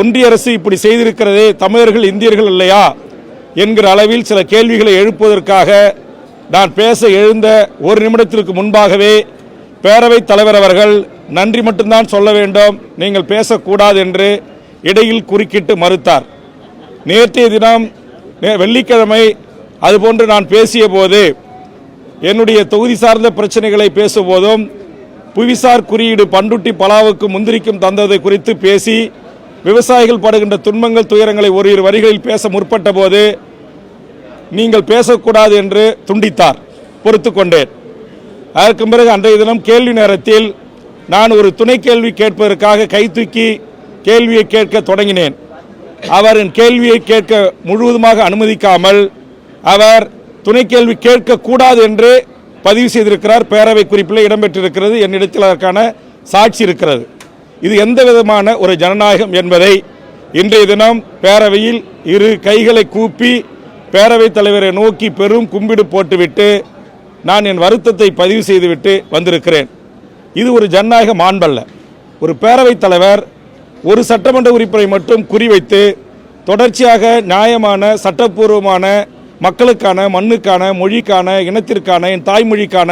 ஒன்றிய அரசு இப்படி செய்திருக்கிறதே தமிழர்கள் இந்தியர்கள் இல்லையா? என்கிற அளவில் சில கேள்விகளை எழுப்புவதற்காக நான் பேச எழுந்த ஒரு நிமிடத்திற்கு முன்பாகவே பேரவைத் தலைவர் அவர்கள் நன்றி மட்டும்தான் சொல்ல வேண்டும் நீங்கள் பேசக்கூடாது என்று இடையில் குறுக்கிட்டு மறுத்தார். நேற்றைய தினம் வெள்ளிக்கிழமை அதுபோன்று நான் பேசிய போது என்னுடைய தொகுதி சார்ந்த பிரச்சனைகளை பேசும்போதும் புவிசார் குறியீடு பண்டுட்டி பலாவுக்கு முந்திரிக்கும் தந்ததை குறித்து பேசி விவசாயிகள் படுகின்ற துன்பங்கள் துயரங்களை ஓரிரு வரிகளில் பேச முற்பட்ட போது நீங்கள் பேசக்கூடாது என்று துண்டித்தார் பொறுத்து கொண்டேன். அதற்கு பிறகு அன்றைய தினம் கேள்வி நேரத்தில் நான் ஒரு துணை கேள்வி கேட்பதற்காக கை தூக்கி கேள்வியை கேட்க தொடங்கினேன். அவர் என் கேள்வியை கேட்க முழுவதுமாக அனுமதிக்காமல் அவர் துணை கேள்வி கேட்கக்கூடாது என்று பதிவு செய்திருக்கிறார். பேரவை குறிப்பில் இடம்பெற்றிருக்கிறது. என்னிடத்தில் அதற்கான சாட்சி இருக்கிறது. இது எந்த விதமான ஒரு ஜனநாயகம் என்பதை இன்றைய தினம் பேரவையில் இரு கைகளை கூப்பி பேரவைத் தலைவரை நோக்கி பெரும் கும்பிடு போட்டுவிட்டு நான் என் வருத்தத்தை பதிவு செய்துவிட்டு வந்திருக்கிறேன். இது ஒரு ஜனநாயக மாண்பல்ல ஒரு பேரவைத் தலைவர் ஒரு சட்டமன்ற உறுப்பினரை மட்டும் குறிவைத்து தொடர்ச்சியாக நியாயமான சட்டப்பூர்வமான மக்களுக்கான மண்ணுக்கான மொழிக்கான இனத்திற்கான என் தாய்மொழிக்கான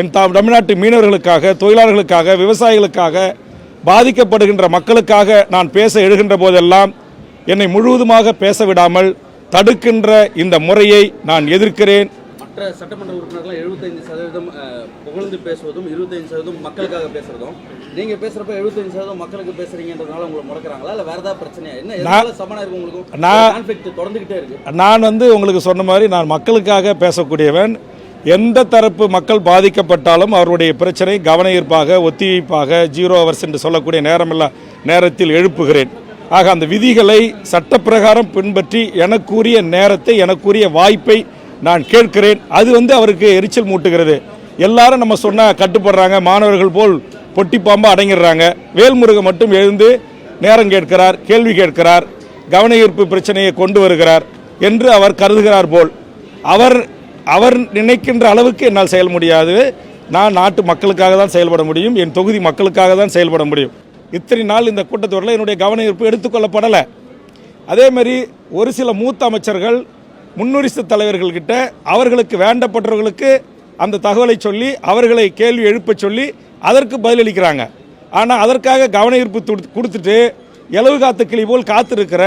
என் தா தமிழ்நாட்டு மீனவர்களுக்காக தொழிலாளர்களுக்காக விவசாயிகளுக்காக பாதிக்கப்படுகின்ற மக்களுக்காக நான் பேச எழுகின்ற போதெல்லாம் என்னை முழுவதுமாக பேச விடாமல் தடுக்கின்ற இந்த முறையை நான் எதிர்க்கிறேன். மற்ற சட்டமன்ற உறுப்பினர்கள் எழுபத்தைந்து சதவீதம் புகழ்ந்து பேசுவதும் இருபத்தைந்து சதவீதம் மக்களுக்காக பேசுறதும். நீங்க பேசுறப்ப எழுபத்தைந்து சதவீதம் மக்களுக்கு பேசுறீங்கன்றதுனால உங்களை முடக்குறாங்களா? இல்ல வேற ஏதாவது பிரச்சனையா? என்ன சமனா இருக்கு உங்களுக்கு? நான்- தொடர்ந்துகிட்டே இருக்கு. நான் வந்து உங்களுக்கு சொன்ன மாதிரி நான் மக்களுக்காக பேசக்கூடியவன். எந்த தரப்பு மக்கள் பாதிக்கப்பட்டாலும் அவருடைய பிரச்சனை கவன ஈர்ப்பாக ஒத்திவைப்பாக ஜீரோ ஹவர்ஸ் என்று சொல்லக்கூடிய நேரமில்லா நேரத்தில் எழுப்புகிறேன். ஆக அந்த விதிகளை சட்டப்பிரகாரம் பின்பற்றி எனக்குரிய நேரத்தை எனக்குரிய வாய்ப்பை நான் கேட்கிறேன். அது வந்து அவருக்கு எரிச்சல் மூட்டுகிறது. எல்லாரும் நம்ம சொன்னால் கட்டுப்படுறாங்க மாணவர்கள் போல் பொட்டி பாம்பா அடங்கிடுறாங்க. வேல்முருகன் மட்டும் எழுந்து நேரம் கேட்கிறார் கேள்வி கேட்கிறார் கவன ஈர்ப்பு பிரச்சனையை கொண்டு வருகிறார் என்று அவர் கருதுகிறார் போல். அவர் அவர் நினைக்கின்ற அளவுக்கு என்னால் செயல் முடியாது. நான் நாட்டு மக்களுக்காக தான் செயல்பட முடியும். என் தொகுதி மக்களுக்காக தான் செயல்பட முடியும். இத்தனை நாள் இந்த கூட்டத்தொடரில் என்னுடைய கவன ஈர்ப்பு எடுத்துக்கொள்ளப்படலை. அதே மாதிரி ஒரு சில மூத்த அமைச்சர்கள் முன்னுரிசு தலைவர்கள்கிட்ட அவர்களுக்கு வேண்டப்பட்டவர்களுக்கு அந்த தகவலை சொல்லி அவர்களை கேள்வி எழுப்பச் சொல்லி அதற்கு பதிலளிக்கிறாங்க. ஆனால் அதற்காக கவன ஈர்ப்பு கொடுத்துட்டு எலவு காத்து கிளி போல் காத்திருக்கிற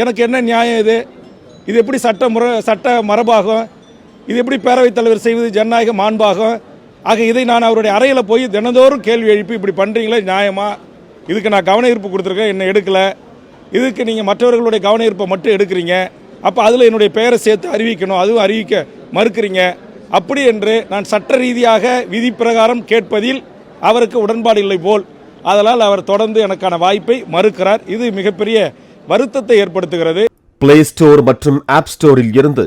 எனக்கு என்ன நியாயம் இது? இது எப்படி சட்ட முறை சட்ட மரபாகும்? இது எப்படி பேரவைத் தலைவர் செய்வது? ஜனநாயக மாண்பாகும். ஆக இதை நான் அவருடைய அறையில் போய் தினந்தோறும் கேள்வி எழுப்பி இப்படி பண்ணுறீங்களே நியாயமா? இதுக்கு நான் கவன ஈர்ப்பு கொடுத்துருக்கேன் என்ன எடுக்கலை. இதுக்கு நீங்கள் மற்றவர்களுடைய கவன ஈர்ப்பை மட்டும் எடுக்கிறீங்க. அப்போ அதில் என்னுடைய பெயரை சேர்த்து அறிவிக்கணும் அதுவும் அறிவிக்க மறுக்கிறீங்க. அப்படி என்று நான் சட்ட ரீதியாக விதி பிரகாரம் கேட்பதில் அவருக்கு உடன்பாடு இல்லை போல். அதனால் அவர் தொடர்ந்து எனக்கான வாய்ப்பை மறுக்கிறார். இது மிகப்பெரிய வருத்தத்தை ஏற்படுத்துகிறது. பிளே ஸ்டோர் மற்றும் ஆப் ஸ்டோரில் இருந்து